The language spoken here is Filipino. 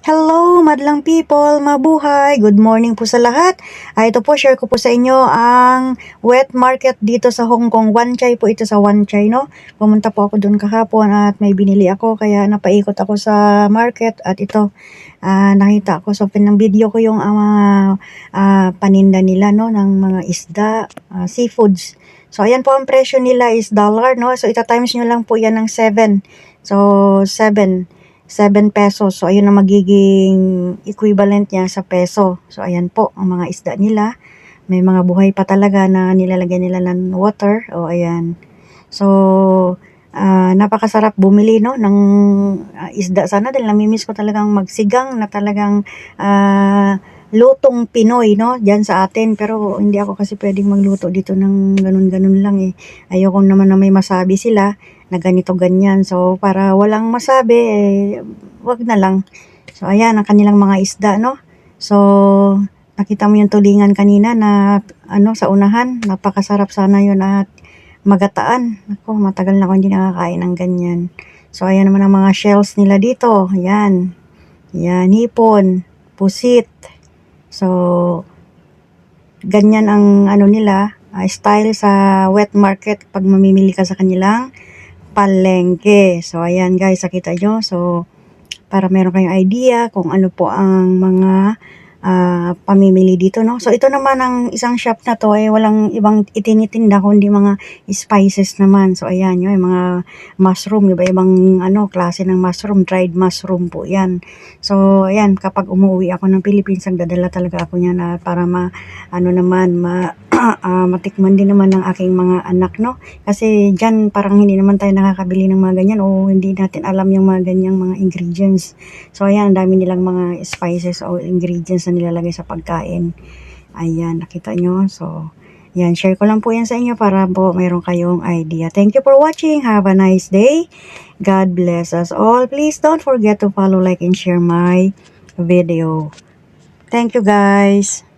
Hello, madlang people, mabuhay. Good morning po sa lahat. Ah, ito po, share ko po sa inyo ang wet market dito sa Hong Kong. Wan Chai po ito sa Wan Chai, no? Pumunta po ako doon kahapon at may binili ako kaya napaikot ako sa market at ito, ah, nakita ko. So, pinang video ko yung ah, mga ah, paninda nila, no? Ng mga isda, ah, seafoods. So, ayan po ang presyo nila is dollar, no? So, ita times nyo lang po yan ng 7. So, 7. 7 pesos. So, ayun ang magiging equivalent niya sa peso. So, ayan po, ang mga isda nila. May mga buhay pa talaga na nilalagyan nila ng water. O, ayan. So, ah, napakasarap bumili, no, ng ah, isda sana dahil namimiss ko talagang magsigang na talagang ah, lutong Pinoy, no, dyan sa atin. Pero, hindi ako kasi pwedeng magluto dito ng ganun-ganun lang, eh. Ayoko naman na may masabi sila na ganito ganyan. So para walang masabi eh wag na lang. So ayan ang kanilang mga isda no. So nakita mo yung tulingan kanina na ano sa unahan, napakasarap sana yun at magataan. Ako, matagal na ako hindi nakakain ng ganyan. So ayan naman ang mga shells nila dito. Ayan. Yan, hipon, pusit. So ganyan ang ano nila, ah, style sa wet market pag mamimili ka sa kanilang palengke. So, ayan guys, nakita nyo. So, para meron kayong idea kung ano po ang mga ah, pamimili dito, no? So, ito naman ang isang shop na to, eh, walang ibang itinitinda, kundi mga spices naman. So, ayan, yung mga mushroom, iba-ibang ano, klase ng mushroom, dried mushroom po yan. So, ayan, kapag umuwi ako ng Philippines, ang dadala talaga ako niyan na para ma, ano naman, ma, ah, matikman din naman ng aking mga anak, no? Kasi dyan parang hindi naman tayo nakakabili ng mga ganyan o hindi natin alam yung mga ganyang mga ingredients. So ayan, ang dami nilang mga spices o ingredients na nilalagay sa pagkain. Ayan, nakita nyo? So, yan, share ko lang po yan sa inyo para po mayroon kayong idea. Thank you for watching. Have a nice day. God bless us all. Please don't forget to follow, like, and share my video. Thank you guys.